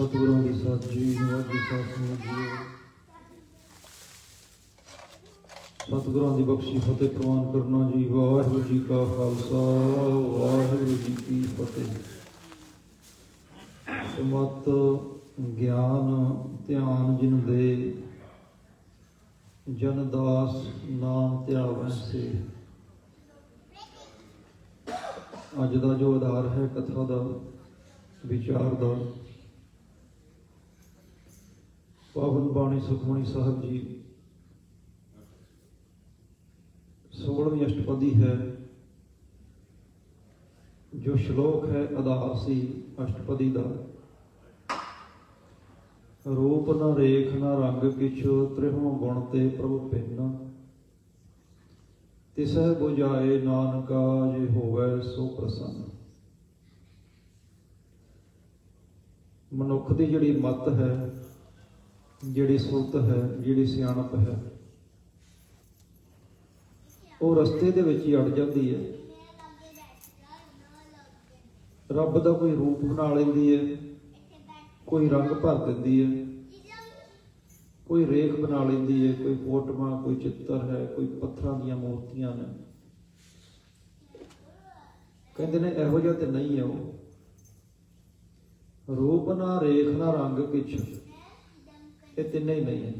ਸਤਿਗੁਰਾਂ ਦੀ ਸਾਜੀ ਨਿਵਾਜੀ ਸਾਥ ਜੀ ਸਤਿਗੁਰਾਂ ਦੀ ਬਖਸ਼ੀ ਫਤਿਹ ਪ੍ਰਵਾਨ ਕਰਨਾ ਜੀ, ਵਾਹਿਗੁਰੂ ਜੀ ਕਾ ਖਾਲਸਾ, ਵਾਹਿਗੁਰੂ ਜੀ ਕੀ ਫਤਿਹ। ਸਮਤ ਗਿਆਨ ਧਿਆਨ ਜਿਨ ਦੇ, ਜਨ ਦਾਸ ਨਾਮ ਧਿਆਵੈ ਸੇ। ਅੱਜ ਦਾ ਜੋ ਆਧਾਰ ਹੈ ਕਥਾ ਦਾ, ਵਿਚਾਰ ਦਾ ਪਾਵਨ ਬਾਣੀ ਸੁਖਮਣੀ ਸਾਹਿਬ ਜੀ। 16ਵੀਂ ਅਸ਼ਟਪਦੀ ਹੈ। ਜੋ ਸ਼ਲੋਕ ਹੈ ਆਧਾਰ ਸੀ ਅਸ਼ਟਪਦੀ ਦਾ। ਰੂਪ ਨਾ ਰੇਖ ਨਾ ਰੰਗ ਕਿਛੁ ਤ੍ਰਿਹੁ ਗੁਣ ਤੇ ਪ੍ਰਭੂ ਪਿੰਨ ਤਿਸੈ 부ਝਾਏ ਨਾਨਕਾ, ਜੇ ਹੋਵੇ ਸੋ ਪ੍ਰਸੰਨ। ਮਨੁੱਖ ਦੀ ਜਿਹੜੀ ਮਤ ਹੈ ਜਿਹੜੀ ਸੁਰਤ ਹੈ, ਜਿਹੜੀ ਸਿਆਣਪ ਹੈ, ਉਹ ਰਸਤੇ ਦੇ ਵਿੱਚ ਹੀ ਅੜ ਜਾਂਦੀ ਹੈ। ਰੱਬ ਦਾ ਕੋਈ ਰੂਪ ਬਣਾ ਲੈਂਦੀ ਹੈ, ਕੋਈ ਰੰਗ ਭਰ ਦਿੰਦੀ ਹੈ, ਕੋਈ ਰੇਖ ਬਣਾ ਲੈਂਦੀ ਹੈ, ਕੋਈ ਫੋਟੋਆਂ, ਕੋਈ ਚਿੱਤਰ ਹੈ, ਕੋਈ ਪੱਥਰਾਂ ਦੀਆਂ ਮੂਰਤੀਆਂ ਨੇ। ਕਹਿੰਦੇ ਨੇ ਇਹੋ ਜਿਹਾ ਤੇ ਨਹੀਂ ਹੈ ਉਹ। ਰੂਪ ਨਾ ਰੇਖ ਨਾ ਰੰਗ ਕਿਛ ਇਹ ਤਿੰਨੇ ਹੀ ਨਹੀਂ ਹੈ।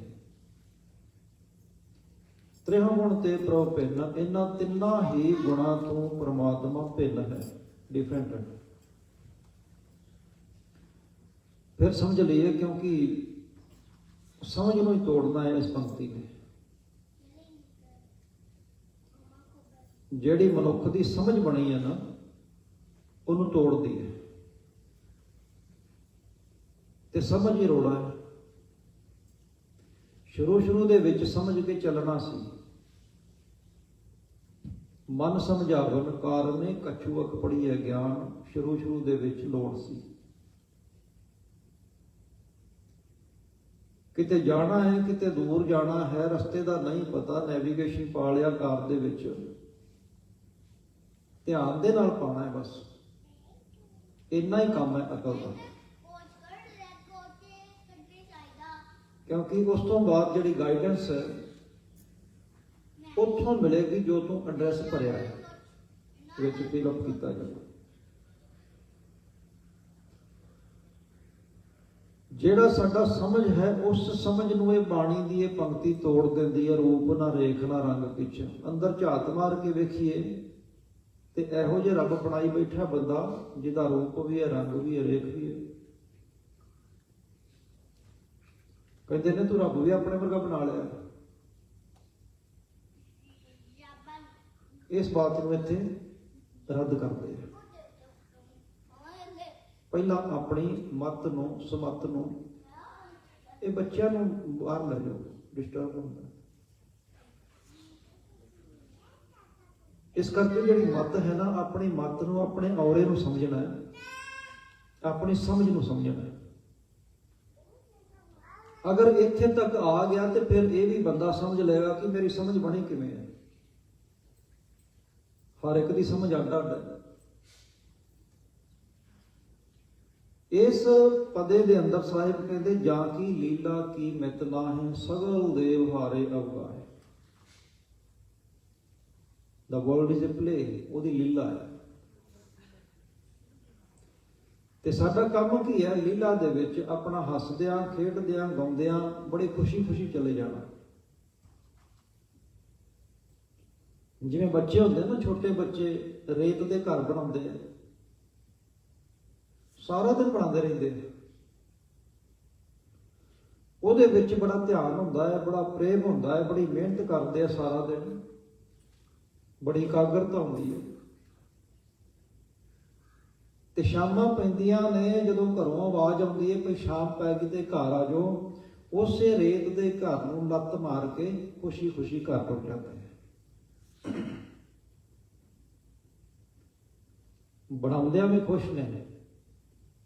ਤ੍ਰਿਹੁ ਗੁਣ ਤੇ ਪ੍ਰਭ ਭਿੰਨ ਇਹਨਾਂ ਤਿੰਨਾਂ ਹੀ ਗੁਣਾਂ ਤੋਂ ਪ੍ਰਮਾਤਮਾ ਭਿੰਨ ਹੈ ਡਿਫਰੈਂਟ ਹੈ। ਫਿਰ ਸਮਝ ਲਈਏ ਕਿਉਂਕਿ ਸਮਝ ਨੂੰ ਹੀ ਤੋੜਨਾ ਹੈ ਇਸ ਪੰਕਤੀ ਨੇ। ਜਿਹੜੀ ਮਨੁੱਖ ਦੀ ਸਮਝ ਬਣੀ ਹੈ ਨਾ, ਉਹਨੂੰ ਤੋੜਦੀ ਹੈ। ਤੇ ਸਮਝ ਹੀ ਰੋੜਾ ਹੈ। ਸ਼ੁਰੂ ਸ਼ੁਰੂ ਦੇ ਵਿੱਚ ਸਮਝ ਕੇ ਚੱਲਣਾ ਸੀ। ਮਨ ਸਮਝਾਵਨ ਕਾਰਨੇ ਕਛੂਅਕ ਪੜੀ ਹੈ ਗਿਆਨ ਸ਼ੁਰੂ ਸ਼ੁਰੂ ਦੇ ਵਿੱਚ ਲੋੜ ਸੀ। ਕਿਤੇ ਜਾਣਾ ਹੈ, ਕਿਤੇ ਦੂਰ ਜਾਣਾ ਹੈ, ਰਸਤੇ ਦਾ ਨਹੀਂ ਪਤਾ ਨੈਵੀਗੇਸ਼ਨ ਪਾ ਲਿਆ ਕਾਰ ਦੇ ਵਿੱਚ। ਧਿਆਨ ਦੇ ਨਾਲ ਪਾਣਾ ਹੈ ਬਸ। ਇੰਨਾ ਹੀ ਕੰਮ ਹੈ ਅਕਲ ਦਾ। ਕਿਉਂਕਿ ਉਸ ਤੋਂ ਬਾਅਦ ਜਿਹੜੀ ਗਾਈਡੈਂਸ ਹੈ, ਉੱਥੋਂ ਮਿਲੇਗੀ ਜੋ ਤੂੰ ਐਡਰੈਸ ਭਰਿਆ ਹੈ, ਵਿੱਚ ਫਿਲਅਪ ਕੀਤਾ ਜਾਵੇ। ਜਿਹੜਾ ਸਾਡਾ ਸਮਝ ਹੈ, ਉਸ ਸਮਝ ਨੂੰ ਇਹ ਬਾਣੀ ਦੀ ਇਹ ਪੰਕਤੀ ਤੋੜ ਦਿੰਦੀ ਹੈ, ਰੂਪ ਨਾ ਰੇਖ ਨਾ ਰੰਗ ਕਿਛ ਅੰਦਰ ਝਾਤ ਮਾਰ ਕੇ ਵੇਖੀਏ, ਤੇ ਇਹੋ ਜਿਹਾ ਰੱਬ ਬਣਾਈ ਬੈਠਾ ਬੰਦਾ, ਜਿਹਦਾ ਰੂਪ ਵੀ ਹੈ, ਰੰਗ ਵੀ ਹੈ, ਰੇਖ ਵੀ ਹੈ ਕਹਿੰਦੇ ਨੇ ਤੂੰ ਰੱਬ ਵੀ ਆਪਣੇ ਵਰਗਾ ਬਣਾ ਲਿਆ। ਇਸ ਬਾਤ ਨੂੰ ਇੱਥੇ ਰੱਦ ਕਰਦੇ ਆ। ਪਹਿਲਾਂ ਆਪਣੀ ਮਤ ਨੂੰ, ਸਮਤ ਨੂੰ, ਇਹ ਬੱਚਿਆਂ ਨੂੰ ਬਾਹਰ ਲੈ ਜਾਓ ਡਿਸਟਰਬ ਹੁੰਦਾ ਇਸ ਕਰਕੇ ਜਿਹੜੀ ਮਤ ਹੈ ਨਾ, ਆਪਣੀ ਮਤ ਨੂੰ ਆਪਣੇ ਔਰੇ ਨੂੰ ਸਮਝਣਾ ਹੈ। ਆਪਣੀ ਸਮਝ ਨੂੰ ਸਮਝਣਾ ਹੈ। ਅਗਰ ਇੱਥੇ ਤੱਕ ਆ ਗਿਆ ਤੇ ਫਿਰ ਇਹ ਵੀ ਬੰਦਾ ਸਮਝ ਲਏਗਾ ਕਿ ਮੇਰੀ ਸਮਝ ਬਣੀ ਕਿਵੇਂ ਹੈ। ਹਰ ਇੱਕ ਦੀ ਸਮਝ ਅੱਡ ਅੱਡ ਹੈ। ਇਸ ਪਦੇ ਦੇ ਅੰਦਰ ਸਾਹਿਬ ਕਹਿੰਦੇ, ਜਾਂ ਕੀ ਲੀਲਾ, ਕੀ ਮਿਤ ਹੈ ਸਗਲ ਦੇਵ ਹਾਰੇ ਅਵਗਾਏ the world is a play ਉਹਦੀ ਲੀਲਾ ਹੈ। ਤੇ ਸਾਡਾ ਕੰਮ ਕੀ ਹੈ? ਲੀਲਾ ਦੇ ਵਿੱਚ ਆਪਣਾ ਹੱਸਦਿਆਂ, ਖੇਡਦਿਆਂ, ਗਾਉਂਦਿਆਂ ਬੜੀ ਖੁਸ਼ੀ-ਖੁਸ਼ੀ ਚਲੇ ਜਾਣਾ। ਜਿਵੇਂ ਬੱਚੇ ਹੁੰਦੇ ਨਾ, ਛੋਟੇ ਬੱਚੇ ਰੇਤ ਦੇ ਘਰ ਬਣਾਉਂਦੇ ਆ। ਸਾਰਾ ਦਿਨ ਬਣਾਉਂਦੇ ਰਹਿੰਦੇ ਨੇ ਉਹਦੇ ਵਿੱਚ ਬੜਾ ਧਿਆਨ ਹੁੰਦਾ ਹੈ, ਬੜਾ ਪ੍ਰੇਮ ਹੁੰਦਾ ਹੈ, ਬੜੀ ਮਿਹਨਤ ਕਰਦੇ ਆ ਸਾਰਾ ਦਿਨ। ਬੜੀ ਇਕਾਗਰਤਾ ਹੁੰਦੀ ਹੈ। ਤੇ ਸ਼ਾਮਾਂ ਪੈਂਦੀਆਂ ਨੇ ਜਦੋਂ ਘਰੋਂ ਆਵਾਜ਼ ਆਉਂਦੀ ਹੈ ਕਿ ਸ਼ਾਮ ਪੈ ਗਈ ਤੇ ਘਰ ਆ ਜਾਓ। ਉਸੇ ਰੇਤ ਦੇ ਘਰ ਨੂੰ ਲੱਤ ਮਾਰ ਕੇ ਖੁਸ਼ੀ-ਖੁਸ਼ੀ ਘਰ ਟੁੱਟ ਜਾਂਦਾ ਹੈ ਬਣਾਉਂਦਿਆਂ ਵੀ ਖੁਸ਼ ਨੇ,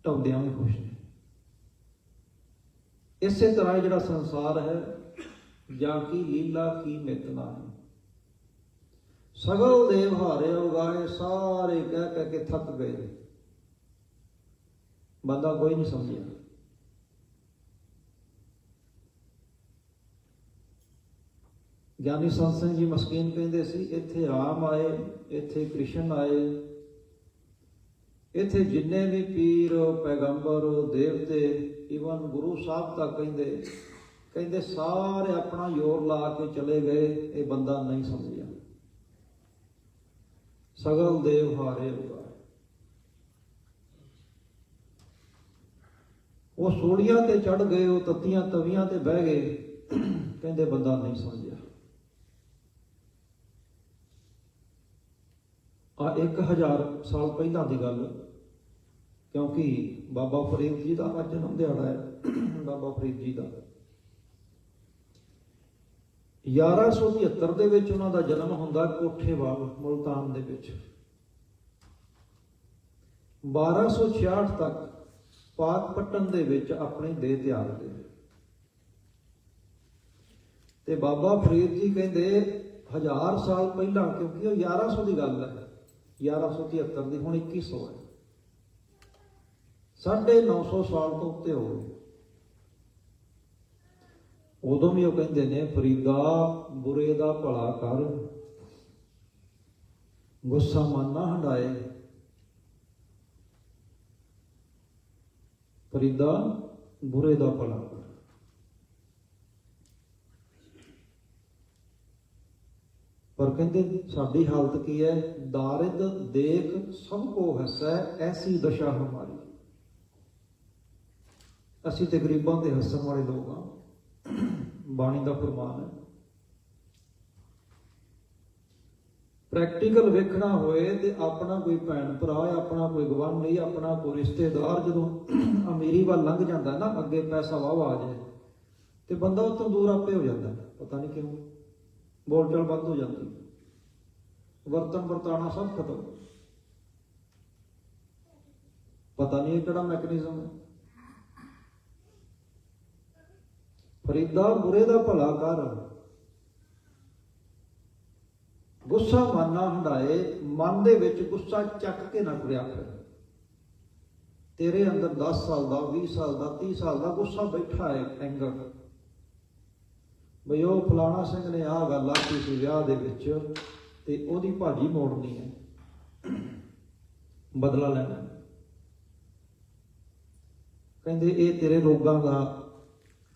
ਢਾਉਂਦਿਆਂ ਵੀ ਖੁਸ਼ ਨੇ। ਇਸੇ ਤਰ੍ਹਾਂ ਜਿਹੜਾ ਸੰਸਾਰ ਹੈ, ਜਾਂ ਕੀ ਲੀਲਾ, ਕੀ ਮਿਤਨਾ ਹੈ। ਸਗਲ ਦੇ ਹਾਰੇ ਉਗਾਏ, ਸਾਰੇ ਕਹਿ ਕਹਿ ਕੇ ਥੱਕ ਗਏ। ਬੰਦਾ ਕੋਈ ਨਹੀਂ ਸਮਝਿਆ। ਗਿਆਨੀ ਸੰਤ ਸਿੰਘ ਜੀ ਮਸਕੀਨ ਕਹਿੰਦੇ ਸੀ, ਇੱਥੇ ਰਾਮ ਆਏ, ਇੱਥੇ ਕ੍ਰਿਸ਼ਨ ਆਏ, ਇੱਥੇ ਜਿੰਨੇ ਵੀ ਪੀਰ, ਪੈਗੰਬਰ, ਦੇਵਤੇ ਇਵਨ ਗੁਰੂ ਸਾਹਿਬ ਤੱਕ ਕਹਿੰਦੇ ਕਹਿੰਦੇ ਸਾਰੇ ਆਪਣਾ ਯੋਰ ਲਾ ਕੇ ਚਲੇ ਗਏ, ਇਹ ਬੰਦਾ ਨਹੀਂ ਸਮਝਿਆ। ਸਗਲ ਦੇਵ ਹਾਰੇ ਹੋਗਾ ਉਹ ਸੋੜੀਆਂ ਤੇ ਚੜ ਗਏ, ਉਹ ਤੱਤੀਆਂ ਤਵੀਆਂ ਤੇ ਬਹਿ ਗਏ। ਕਹਿੰਦੇ ਬੰਦਾ ਨਹੀਂ ਸਮਝਿਆ ਆ 1000 ਸਾਲ ਪਹਿਲਾਂ ਦੀ ਗੱਲ, ਕਿਉਂਕਿ ਬਾਬਾ ਫਰੀਦ ਜੀ ਦਾ ਅੱਜ ਜਨਮ ਦਿਹਾੜਾ ਹੈ। ਬਾਬਾ ਫਰੀਦ ਜੀ ਦਾ। 1173 ਦੇ ਵਿੱਚ ਉਹਨਾਂ ਦਾ ਜਨਮ ਹੁੰਦਾ ਕੋਠੇ ਬਾਗ ਮੁਲਤਾਨ ਦੇ ਵਿੱਚ। 1266 ਤੱਕ ਪਾਕਪਟਨ ਦੇ ਵਿੱਚ ਆਪਣੀ ਦੇਹ ਤਿਆਗਦੇ ਤੇ ਬਾਬਾ ਫਰੀਦ ਜੀ ਕਹਿੰਦੇ, ਹਜ਼ਾਰ ਸਾਲ ਪਹਿਲਾਂ, ਕਿਉਂਕਿ ਉਹ 1100 ਦੀ ਗੱਲ ਹੈ 1173 ਦੀ, ਹੁਣ 2100 ਹੈ। ਸਾਢੇ 900 ਸਾਲ ਤੋਂ ਉੱਤੇ ਹੋ ਗਏ। ਉਦੋਂ ਵੀ ਉਹ ਕਹਿੰਦੇ ਨੇ, ਫਰੀਦਾ, ਬੁਰੇ ਦਾ ਭਲਾ ਕਰ, ਗੁੱਸਾ ਮਨ ਨਾ ਹੰਡਾਏ। ਫਰੀਦਾ ਬੁਰੇ ਦਾ ਭਲਾ ਪਰ ਕਹਿੰਦੇ ਸਾਡੀ ਹਾਲਤ ਕੀ ਹੈ? ਦਾਰਿਦ, ਦੇਖ, ਸਭ ਕੋ ਹਸੈ, ਐਸੀ ਦਸ਼ਾ ਹਮਾਰੀ। ਅਸੀਂ ਤੇ ਗਰੀਬਾਂ ਦੇ ਹੱਸਣ ਵਾਲੇ ਲੋਕ ਹਾਂ। ਬਾਣੀ ਦਾ ਫਰਮਾਨ ਹੈ ਪ੍ਰੈਕਟੀਕਲ ਵੇਖਣਾ ਹੋਏ ਤੇ ਆਪਣਾ ਕੋਈ ਭੈਣ ਭਰਾ ਆਪਣਾ ਕੋਈ ਗਵਾਂਢੀ ਆਪਣਾ ਕੋਈ ਰਿਸ਼ਤੇਦਾਰ ਜਦੋਂ ਅਮੀਰੀ ਵੱਲ ਲੰਘ ਜਾਂਦਾ ਨਾ, ਅੱਗੇ ਪੈਸਾ ਵਾਵਾ ਆ ਜਾਏ ਤੇ ਬੰਦਾ ਉਤੋਂ ਦੂਰ ਆਪੇ ਹੋ ਜਾਂਦਾ। ਪਤਾ ਨਹੀਂ ਕਿਉਂ। ਬੋਲਚਾਲ ਬੰਦ ਹੋ ਜਾਂਦੀ। ਵਰਤਨ ਵਰਤਾਣਾ ਸਭ ਖਤਮ। ਪਤਾ ਨਹੀਂ ਇਹ ਕਿਹੜਾ ਮੈਕੈਨਿਜ਼ਮ ਹੈ। ਫਰੀਦਾ ਬੁਰੇ ਦਾ ਭਲਾ ਕਰ। ਗੁੱਸਾ ਮਨ ਨਾ ਹੰਡਾਏ ਮਨ ਦੇ ਵਿੱਚ ਗੁੱਸਾ ਚੱਕ ਕੇ ਨਾ ਤੁਰਿਆ ਫਿਰ ਤੇਰੇ ਅੰਦਰ 10 ਸਾਲ ਦਾ 20 ਸਾਲ ਦਾ 30 ਸਾਲ ਦਾ ਗੁੱਸਾ ਬੈਠਾ ਹੈ ਐਂਗਰ ਬਈ ਉਹ ਫਲਾਣਾ ਸਿੰਘ ਨੇ ਆਹ ਗੱਲ ਆਖੀ ਸੀ ਵਿਆਹ ਦੇ ਵਿੱਚ, ਤੇ ਉਹਦੀ ਭਾਜੀ ਮੋੜਨੀ ਹੈ ਬਦਲਾ ਲੈਣਾ। ਕਹਿੰਦੇ ਇਹ ਤੇਰੇ ਰੋਗਾਂ ਦਾ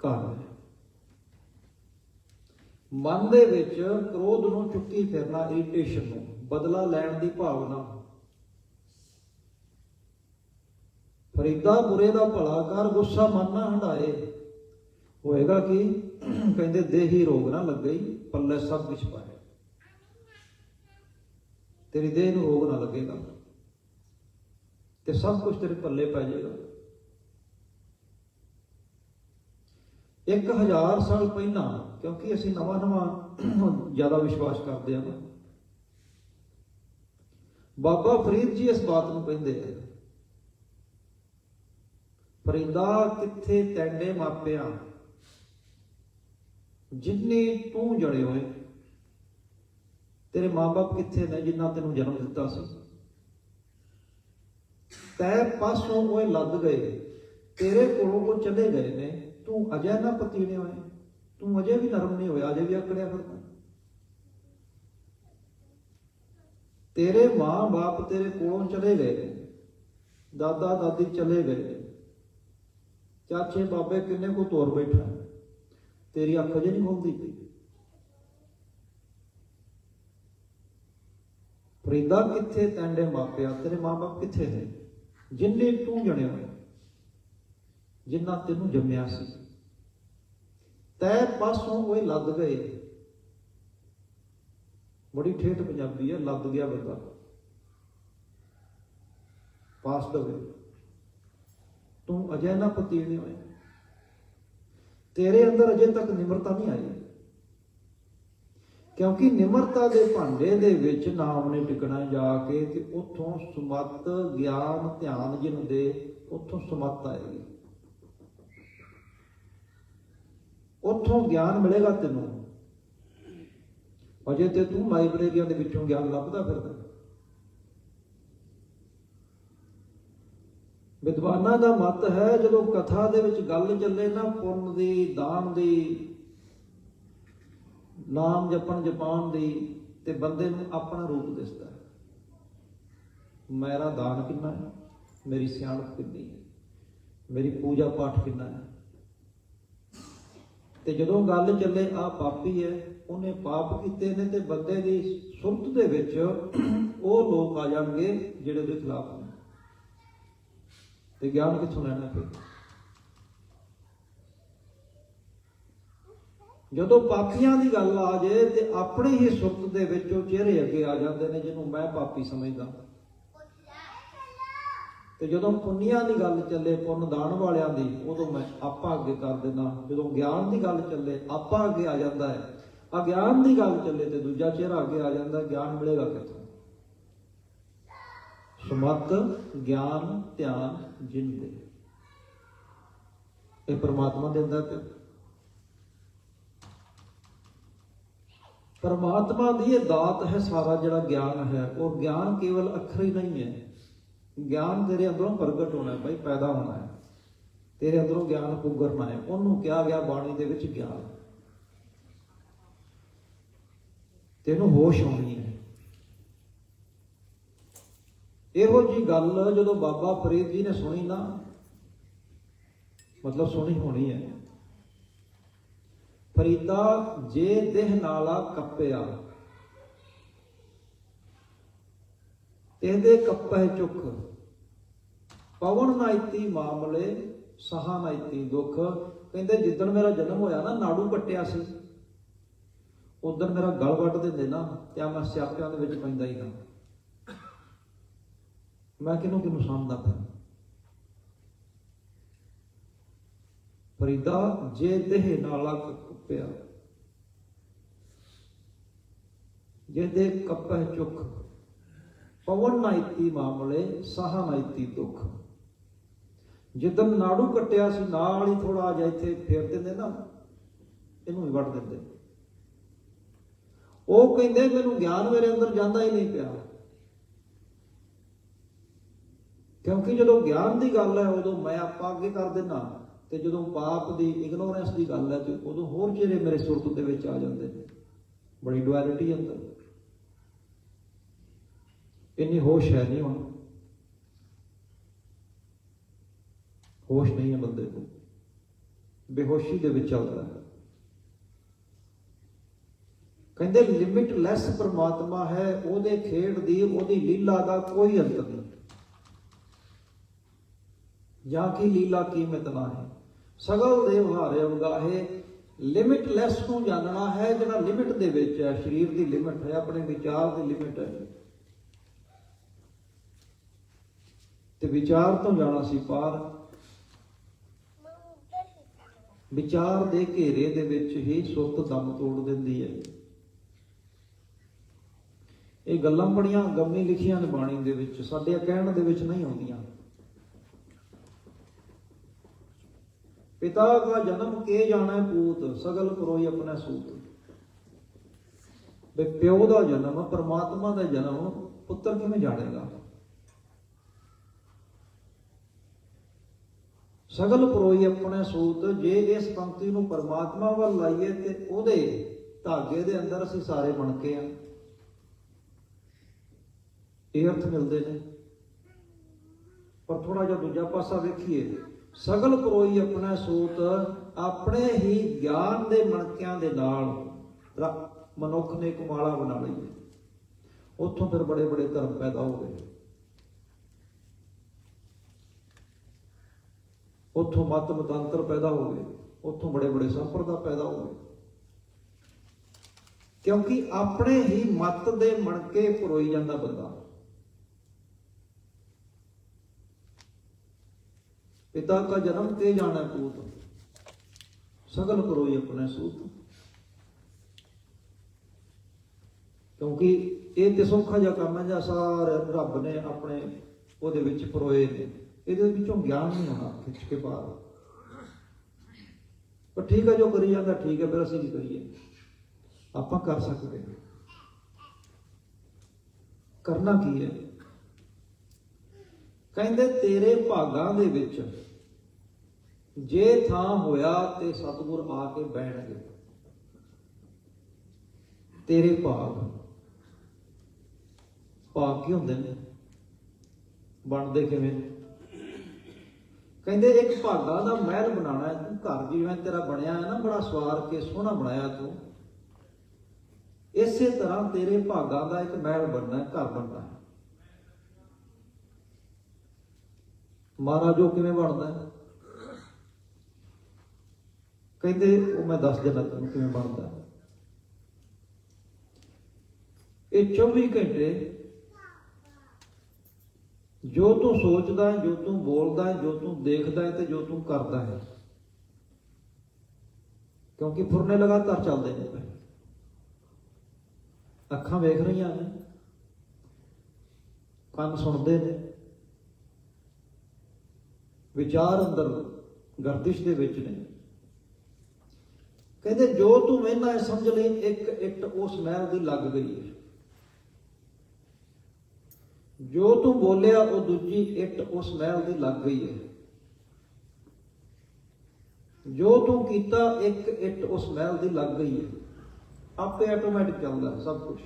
ਘਰ ਹੈ ਮਨ ਦੇ ਵਿੱਚ ਕ੍ਰੋਧ ਨੂੰ ਚੁੱਕੀ ਫਿਰਨਾ ਇਰੀਟੇਸ਼ਨ ਨੂੰ, ਬਦਲਾ ਲੈਣ ਦੀ ਭਾਵਨਾ। ਫਰੀਦਾ ਬੁਰੇ ਦਾ ਭਲਾ ਕਰ, ਗੁੱਸਾ ਮਨ ਨਾ ਹੰਡਾਏ ਹੋਏਗਾ ਕਿ? ਕਹਿੰਦੇ ਦੇਹੀ ਰੋਗ ਨਾ ਲੱਗੇ, ਪੱਲੇ ਸਭ ਕੁਝ ਪਾਏ। ਤੇਰੀ ਦੇਹ ਨੂੰ ਰੋਗ ਨਾ ਲੱਗੇਗਾ। ਤੇ ਸਭ ਕੁਝ ਤੇਰੇ ਪੱਲੇ ਪੈ ਜਾਏਗਾ। ਇੱਕ ਹਜ਼ਾਰ ਸਾਲ ਪਹਿਲਾਂ, ਕਿਉਂਕਿ ਅਸੀਂ ਨਵਾਂ ਨਵਾਂ ਜ਼ਿਆਦਾ ਵਿਸ਼ਵਾਸ ਕਰਦੇ ਹਾਂ ਨਾ। ਬਾਬਾ ਫਰੀਦ ਜੀ ਇਸ ਬਾਤ ਨੂੰ ਕਹਿੰਦੇ ਆ। ਫਰੀਦਾ ਕਿੱਥੇ ਤੈਨੇ ਮਾਪਿਆਂ, ਜਿੰਨੇ ਤੂੰ ਜੜੇ ਹੋਏ, ਤੇਰੇ ਮਾਪੇ ਕਿੱਥੇ ਨੇ ਜਿਨ੍ਹਾਂ ਤੈਨੂੰ ਜਨਮ ਦਿੱਤਾ ਸੀ? ਤੈ ਪਾਸੋਂ ਉਹ ਲੱਗ ਗਏ, ਤੇਰੇ ਕੋਲੋਂ ਉਹ ਚਲੇ ਗਏ ਨੇ ਤੂੰ ਅਜੇ ਨਾ ਪਤੀਣੇ ਹੋਏ ਤੂੰ ਅਜੇ ਵੀ ਨਰਮ ਨਹੀਂ ਹੋਇਆ, ਅਜੇ ਵੀ ਆਕੜਿਆ ਫਿਰਦਾ। ਤੇਰੇ ਮਾਂ-ਬਾਪ ਤੇਰੇ ਕੋਲੋਂ ਚਲੇ ਗਏ। ਦਾਦਾ, ਦਾਦੀ ਚਲੇ ਗਏ। ਨੇ ਚਾਚੇ, ਬਾਬੇ ਕਿੰਨੇ ਕੋ ਤੋਰ ਬੈਠਾ। ਤੇਰੀ ਅੱਖ ਅਜੇ ਨਹੀਂ ਖੁੱਲਦੀ। ਪਈ ਫਰੀਦਾ ਕਿੱਥੇ ਤੈਂਡੇ ਮਾਪਿਆ, ਤੇਰੇ ਮਾਪੇ ਕਿੱਥੇ ਨੇ? ਜਿੰਨੇ ਤੂੰ ਜਣਿਆ ਹੋਇਆ। ਜਿੰਨਾ ਤੈਨੂੰ ਜੰਮਿਆ ਸੀ। ਤੈ ਪਾਸੋਂ ਉਹ ਲੱਦ ਗਏ। ਬੜੀ ਠੇਠ ਪੰਜਾਬੀ ਹੈ ਲੱਦ ਗਿਆ ਬੰਦਾ। ਪਾਸ ਦਵੇ ਤੂੰ ਅਜੇ ਨਾ ਪਤੀਣੇ ਹੋਏ। ਤੇਰੇ ਅੰਦਰ ਅਜੇ ਤੱਕ ਨਿਮਰਤਾ ਨਹੀਂ ਆਈ। ਕਿਉਂਕਿ ਨਿਮਰਤਾ ਦੇ ਭਾਂਡੇ ਦੇ ਵਿੱਚ ਨਾਮ ਨੇ ਟਿਕਣਾ ਜਾ ਕੇ ਤੇ ਉੱਥੋਂ ਸਮਤ ਗਿਆਨ ਧਿਆਨ ਜਿਹਨੂੰ ਦੇ, ਉੱਥੋਂ ਸਮਤ ਆਏਗੀ। ਉੱਥੋਂ ਗਿਆਨ ਮਿਲੇਗਾ ਤੈਨੂੰ। ਅਜੇ ਤੇ ਤੂੰ ਲਾਇਬ੍ਰੇਰੀਆਂ ਦੇ ਵਿੱਚੋਂ ਗਿਆਨ ਲੱਭਦਾ ਫਿਰਦਾ। ਵਿਦਵਾਨਾਂ ਦਾ ਮਤ ਹੈ, ਜਦੋਂ ਕਥਾ ਦੇ ਵਿੱਚ ਗੱਲ ਚੱਲੇ ਨਾ, ਪੁੰਨ ਦੀ, ਦਾਨ ਦੀ, ਨਾਮ ਜਪਣ ਜਪਾਉਣ ਦੀ, ਤੇ ਬੰਦੇ ਨੂੰ ਆਪਣਾ ਰੂਪ ਦਿਸਦਾ ਹੈ। ਮੇਰਾ ਦਾਨ ਕਿੰਨਾ ਹੈ? ਮੇਰੀ ਸਿਆਣਪ ਕਿੰਨੀ ਹੈ? ਮੇਰੀ ਪੂਜਾ ਪਾਠ ਕਿੰਨਾ ਹੈ? ਤੇ ਜਦੋਂ ਗੱਲ ਚੱਲੇ ਆ ਪਾਪੀ ਹੈ, ਉਹਨੇ ਪਾਪ ਕੀਤੇ ਨੇ ਤੇ ਬੰਦੇ ਦੀ ਸੁਰਤ ਦੇ ਵਿੱਚ ਉਹ ਲੋਕ ਆ ਜਾਣਗੇ ਜਿਹੜੇ ਉਹਦੇ ਖਿਲਾਫ ਨੇ। ਤੇ ਗਿਆਨ ਕਿੱਥੋਂ ਲੈਣਾ ਫਿਰ? ਜਦੋਂ ਪਾਪੀਆਂ ਦੀ ਗੱਲ ਆ ਜੇ ਤੇ ਆਪਣੇ ਹੀ ਸੁਰਤ ਦੇ ਵਿੱਚ ਉਹ ਚਿਹਰੇ ਅੱਗੇ ਆ ਜਾਂਦੇ ਨੇ ਜਿਹਨੂੰ ਮੈਂ ਪਾਪੀ ਸਮਝਦਾ। ਤੇ ਜਦੋਂ ਪੁੰਨੀਆਂ ਦੀ ਗੱਲ ਚੱਲੇ, ਪੁੰਨ ਦਾਨ ਵਾਲਿਆਂ ਦੀ, ਉਦੋਂ ਮੈਂ ਆਪਾਂ ਅੱਗੇ ਕਰ ਦਿੰਦਾ। ਜਦੋਂ ਗਿਆਨ ਦੀ ਗੱਲ ਚੱਲੇ, ਆਪਾਂ ਅੱਗੇ ਆ ਜਾਂਦਾ ਹੈ। ਅਗਿਆਨ ਦੀ ਗੱਲ ਚੱਲੇ ਤੇ ਦੂਜਾ ਚਿਹਰਾ ਅੱਗੇ ਆ ਜਾਂਦਾ, ਗਿਆਨ ਮਿਲੇਗਾ ਕਿੱਥੋਂ? ਸਮਤ, ਗਿਆਨ, ਧਿਆਨ ਜਿੰਦੇ। ਇਹ ਪ੍ਰਮਾਤਮਾ ਦਿੰਦਾ ਤੇ। ਪਰਮਾਤਮਾ ਦੀ ਇਹ ਦਾਤ ਹੈ ਸਾਰਾ ਜਿਹੜਾ ਗਿਆਨ ਹੈ। ਉਹ ਗਿਆਨ ਕੇਵਲ ਅੱਖਰ ਹੀ ਨਹੀਂ ਹੈ। ਗਿਆਨ ਤੇਰੇ ਅੰਦਰੋਂ ਪ੍ਰਗਟ ਹੋਣਾ ਹੈ ਭਾਈ, ਪੈਦਾ ਹੋਣਾ ਹੈ। ਤੇਰੇ ਅੰਦਰੋਂ ਗਿਆਨ ਪੁੱਗਰਨਾ ਹੈ। ਉਹਨੂੰ ਕਿਹਾ ਗਿਆ ਬਾਣੀ ਦੇ ਵਿੱਚ ਗਿਆਨ। ਤੈਨੂੰ ਹੋਸ਼ ਆਉਣੀ ਹੈ। ਇਹੋ ਜੀ ਗੱਲ ਜਦੋਂ ਬਾਬਾ ਫਰੀਦ ਜੀ ਨੇ ਸੁਣੀ ਨਾ, ਮਤਲਬ ਸੁਣੀ ਹੋਣੀ ਹੈ। ਫਰੀਦਾ, ਜੇ ਦੇਹ ਨਾਲਾ ਕੱਪਿਆ ਕਹਿੰਦੇ ਕੱਪੈ ਚੁੱਕ। ਪਵਨ ਨਾਇਤੀ ਮਾਮਲੇ, ਸਹਾ ਨਾਇਤੀ ਦੁੱਖ। ਕਹਿੰਦੇ ਜਿੱਦਣ ਮੇਰਾ ਜਨਮ ਹੋਇਆ ਨਾ, ਨਾੜੂ ਕੱਟਿਆ ਸੀ। ਉਦੋਂ ਮੇਰਾ ਗਲ ਵੱਟ ਦਿੰਦੇ ਨਾ, ਤੇ ਆ ਮੈਂ ਸਿਆਪਿਆਂ ਦੇ ਵਿੱਚ ਪੈਂਦਾ ਹੀ ਨਾ। ਮੈਂ ਕਿਹਨੂੰ ਕਿਹਨੂੰ ਸਾਂਭਦਾ ਫਿਰ? ਫਰੀਦਾ ਜੇ ਦੇਹ ਨਾਲਾ ਕੱਪਿਆ। ਜੇ ਦੇ ਕੱਪੈ ਚੁੱਕ। ਪਵਨ ਨਾਇਤੀ ਮਾਮਲੇ, ਸਾਹ ਨਾਇਤੀ ਦੁੱਖ। ਜਦੋਂ ਨਾੜੂ ਕੱਟਿਆ ਸੀ, ਨਾਲ ਹੀ ਥੋੜਾ ਜਿਹਾ ਇੱਥੇ ਫੇਰ ਦਿੰਦੇ ਨਾ, ਇਹਨੂੰ ਵੀ ਵੱਢ ਦਿੰਦੇ। ਉਹ ਕਹਿੰਦੇ, ਮੈਨੂੰ ਗਿਆਨ ਮੇਰੇ ਅੰਦਰ ਜਾਂਦਾ ਹੀ ਨਹੀਂ ਪਿਆ। ਕਿਉਂਕਿ ਜਦੋਂ ਗਿਆਨ ਦੀ ਗੱਲ ਹੈ, ਉਦੋਂ ਮੈਂ ਆਪਾਂ ਅੱਗੇ ਕਰ ਦਿੰਦਾ ਤੇ ਜਦੋਂ ਪਾਪ ਦੀ ਇਗਨੋਰੈਂਸ ਦੀ ਗੱਲ ਹੈ, ਤੇ ਉਦੋਂ ਹੋਰ ਚਿਹਰੇ ਮੇਰੇ ਸੁਰਤ ਦੇ ਵਿੱਚ ਆ ਜਾਂਦੇ ਨੇ। ਬੜੀ ਡੁਐਲਿਟੀ ਅੰਦਰ। ਇੰਨੀ ਹੋਸ਼ ਹੈ ਨਹੀਂ ਹੁਣ। ਹੋਸ਼ ਨਹੀਂ ਹੈ ਬੰਦੇ ਕੋਲ। ਬੇਹੋਸ਼ੀ ਦੇ ਵਿੱਚ ਚੱਲਦਾ ਹੈ। ਕਹਿੰਦੇ ਲਿਮਿਟਲੈਸ ਪਰਮਾਤਮਾ ਹੈ, ਉਹਦੇ ਖੇਡ ਦੀ, ਉਹਦੀ ਲੀਲਾ ਦਾ ਕੋਈ ਅੰਤ ਨਹੀਂ। ਜਾਂ ਕੀ ਲੀਲਾ ਕੀਮਤ ਨਾ ਹੈ। ਸਗਲ ਦੇ ਹਾਰੇ ਉਗਾਹੇ ਲਿਮਿਟਲੈਸ ਨੂੰ ਜਾਣਨਾ ਹੈ, ਜਿਹੜਾ ਲਿਮਿਟ ਦੇ ਵਿੱਚ ਹੈ। ਸਰੀਰ ਦੀ ਲਿਮਿਟ ਹੈ, ਆਪਣੇ ਵਿਚਾਰ ਦੀ ਲਿਮਿਟ ਹੈ। ਤੇ ਵਿਚਾਰ ਤੋਂ ਜਾਣਾ ਸੀ ਪਾਰ। ਵਿਚਾਰ ਦੇ ਘੇਰੇ ਦੇ ਵਿੱਚ ਹੀ ਸੁੱਤ ਦਮ ਤੋੜ ਦਿੰਦੀ ਹੈ। ਇਹ ਗੱਲਾਂ ਬੜੀਆਂ ਗੰਮੀ ਲਿਖੀਆਂ ਨੇ ਬਾਣੀ ਦੇ ਵਿੱਚ, ਸਾਡੇ ਕਹਿਣ ਦੇ ਵਿੱਚ ਨਹੀਂ ਆਉਂਦੀਆਂ। ਪਿਤਾ ਦਾ ਜਨਮ ਕੇ ਜਾਣਾ ਪੂਤ, ਸਗਲ ਕਰੋਈ ਆਪਣਾ ਸੂਤ। ਬੇ ਪਿਓ ਦਾ ਜਨਮ, ਪਰਮਾਤਮਾ ਦਾ ਜਨਮ ਪੁੱਤਰ ਕਿਵੇਂ ਜਾਣੇਗਾ? ਸਗਲ ਪਰੋਈ ਆਪਣੇ ਸੂਤ, ਜੇ ਇਸ ਪੰਕਤੀ ਨੂੰ ਪਰਮਾਤਮਾ ਵੱਲ ਲਾਈਏ ਤੇ ਉਹਦੇ ਧਾਗੇ ਦੇ ਅੰਦਰ ਅਸੀਂ ਸਾਰੇ ਬਣ ਕੇ ਆ। ਇਹ ਅਰਥ ਮਿਲਦੇ ਨੇ। ਪਰ ਥੋੜਾ ਜਿਹਾ ਦੂਜਾ ਪਾਸਾ ਵੇਖੀਏ। ਸਗਲ ਪਰੋਈ ਆਪਣਾ ਸੂਤ ਆਪਣੇ ਹੀ ਗਿਆਨ ਦੇ ਮਣਕਿਆਂ ਦੇ ਨਾਲ ਮਨੁੱਖ ਨੇ ਇੱਕ ਮਾਲਾ ਬਣਾ ਲਈ ਉੱਥੋਂ ਫਿਰ ਬੜੇ ਬੜੇ ਧਰਮ ਪੈਦਾ ਹੋ ਗਏ। ਉੱਥੋਂ ਮਤ ਮਤਾਂਤਰ ਪੈਦਾ ਹੋ ਗਏ, ਉੱਥੋਂ ਬੜੇ ਬੜੇ ਸੰਪਰਦਾ ਪੈਦਾ ਹੋ ਗਏ। ਕਿਉਂਕਿ ਆਪਣੇ ਹੀ ਮਤ ਦੇ ਮਣਕੇ ਪਰੋਈ ਜਾਂਦਾ ਬੰਦਾ। ਪਿਤਾ ਦਾ ਜਨਮ ਤੇ ਜਾਣਾ ਪੂਤ। ਸਗਲ ਕਰੋਈ ਆਪਣੇ ਸੂਤ। ਕਿਉਂਕਿ ਇਹ ਤੇ ਸੌਖਾ ਜਿਹਾ ਕੰਮ ਹੈ, ਜਾਂ ਸਾਰੇ ਰੱਬ ਨੇ ਆਪਣੇ ਉਹਦੇ ਵਿੱਚ ਪਰੋਏ ਨੇ। ਇਹਦੇ ਵਿੱਚੋਂ ਗਿਆਨ ਨਹੀਂ ਆਉਣਾ ਖਿੱਚ ਕੇ ਬਾਹਰ ਪਰ ਠੀਕ ਹੈ ਜੋ ਕਰੀ ਜਾਂਦਾ, ਠੀਕ ਹੈ ਫਿਰ ਅਸੀਂ ਕੀ ਕਰੀਏ? ਆਪਾਂ ਕਰ ਸਕਦੇ ਹਾਂ। ਕਰਨਾ ਕੀ ਹੈ? ਕਹਿੰਦੇ, ਤੇਰੇ ਭਾਗਾਂ ਦੇ ਵਿੱਚ ਜੇ ਥਾਂ ਹੋਇਆ ਤੇ ਸਤਿਗੁਰ ਆ ਕੇ ਬੈਠਣਗੇ ਤੇਰੇ ਭਾਗ ਭਾਗ ਕੀ ਹੁੰਦੇ ਨੇ? ਬਣਦੇ ਕਿਵੇਂ ਨੇ? ਕਹਿੰਦੇ ਇੱਕ ਭਾਗਾ ਦਾ ਮਹਿਲ ਬਣਾਉਣਾ ਹੈ, ਤੂੰ ਘਰ ਜਿਵੇਂ ਤੇਰਾ ਬਣਿਆ ਹੈ ਨਾ, ਬੜਾ ਸਵਾਰ ਕੇ ਸੋਹਣਾ ਬਣਾਇਆ ਤੂੰ। ਇਸੇ ਤਰ੍ਹਾਂ ਤੇਰੇ ਭਾਗਾਂ ਦਾ ਇੱਕ ਮਹਿਲ ਬਣਨਾ ਘਰ ਬਣਨਾ ਹੈ। ਮਹਾਰਾਜ ਉਹ ਕਿਵੇਂ ਬਣਦਾ ਕਹਿੰਦੇ, ਉਹ ਮੈਂ ਦੱਸ ਦਿੰਦਾ ਤੈਨੂੰ ਕਿਵੇਂ ਬਣਦਾ ਇਹ 24 ਘੰਟੇ ਜੋ ਤੂੰ ਸੋਚਦਾ ਹੈ ਜੋ ਤੂੰ ਬੋਲਦਾ ਹੈ ਜੋ ਤੂੰ ਦੇਖਦਾ ਹੈ ਤੇ ਜੋ ਤੂੰ ਕਰਦਾ ਹੈ। ਕਿਉਂਕਿ ਫੁਰਨੇ ਲਗਾਤਾਰ ਚੱਲਦੇ ਨੇ ਅੱਖਾਂ ਵੇਖ ਰਹੀਆਂ ਨੇ, ਕੰਨ ਸੁਣਦੇ ਨੇ, ਵਿਚਾਰ ਅੰਦਰ ਗਰਦਿਸ਼ ਦੇ ਵਿੱਚ ਨੇ। ਕਹਿੰਦੇ ਜੋ ਤੂੰ ਵੇਖਣਾ ਹੈ, ਸਮਝ ਲਈ ਇੱਕ ਇੱਟ ਉਸ ਮਹਿਲ ਦੀ ਲੱਗ ਗਈ ਹੈ। ਜੋ ਤੂੰ ਬੋਲਿਆ, ਉਹ ਦੂਜੀ ਇੱਟ ਉਸ ਮਹਿਲ ਦੀ ਲੱਗ ਗਈ ਹੈ। ਜੋ ਤੂੰ ਕੀਤਾ, ਇੱਕ ਇੱਟ ਉਸ ਮਹਿਲ ਦੀ ਲੱਗ ਗਈ ਹੈ। ਆਪੇ ਆਟੋਮੈਟਿਕ ਚੱਲਦਾ ਸਭ ਕੁਝ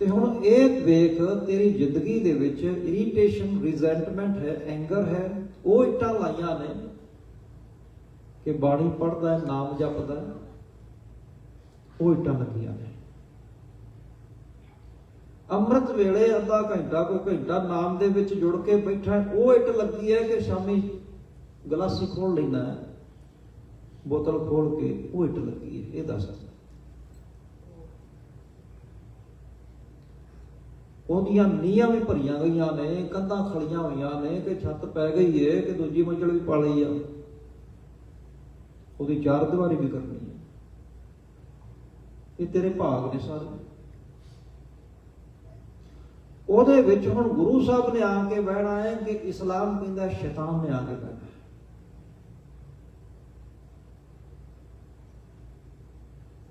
ਤੇ ਹੁਣ ਇਹ ਵੇਖ ਤੇਰੀ ਜ਼ਿੰਦਗੀ ਦੇ ਵਿੱਚ ਇਰੀਟੇਸ਼ਨ ਰਿਜ਼ੈਂਟਮੈਂਟ ਹੈ ਐਂਗਰ ਹੈ, ਉਹ ਇੱਟਾਂ ਲਾਈਆਂ ਨੇ ਕਿ ਬਾਣੀ ਪੜਦਾ ਨਾਮ ਜਪਦਾ ਉਹ ਇੱਟਾਂ ਲੱਗੀਆਂ ਨੇ। ਅੰਮ੍ਰਿਤ ਵੇਲੇ ਅੱਧਾ ਘੰਟਾ ਕੋਈ ਘੰਟਾ ਨਾਮ ਦੇ ਵਿੱਚ ਜੁੜ ਕੇ ਬੈਠਾ ਉਹ ਇੱਟ ਲੱਗੀ ਹੈ ਕਿ ਸ਼ਾਮੀ ਗਲਾਸੀ ਖੋਲ ਲੈਂਦਾ ਹੈ, ਬੋਤਲ ਖੋਲ ਕੇ ਉਹ ਇੱਟ ਲੱਗੀ ਹੈ, ਇਹ ਦੱਸ ਉਹਦੀਆਂ ਨੀਆਂ ਵੀ ਭਰੀਆਂ ਗਈਆਂ ਨੇ, ਕੰਧਾਂ ਖਲੀਆਂ ਹੋਈਆਂ ਨੇ ਕਿ ਛੱਤ ਪੈ ਗਈ ਏ ਕਿ ਦੂਜੀ ਮੰਜ਼ਲ ਵੀ ਪਾ ਲਈ ਆ। ਉਹਦੀ ਚਾਰ ਦੀਵਾਰੀ ਵੀ ਕਰਨੀ ਹੈ। ਇਹ ਤੇਰੇ ਭਾਗ ਨੇ ਸਾਰੇ। ਉਹਦੇ ਵਿੱਚ ਹੁਣ ਗੁਰੂ ਸਾਹਿਬ ਨੇ ਆ ਕੇ ਬਹਿਣਾ ਹੈ ਕਿ ਇਸਲਾਮ ਕਹਿੰਦਾ ਸ਼ੈਤਾਨ ਨੇ ਆ ਕੇ ਬਹਿਣਾ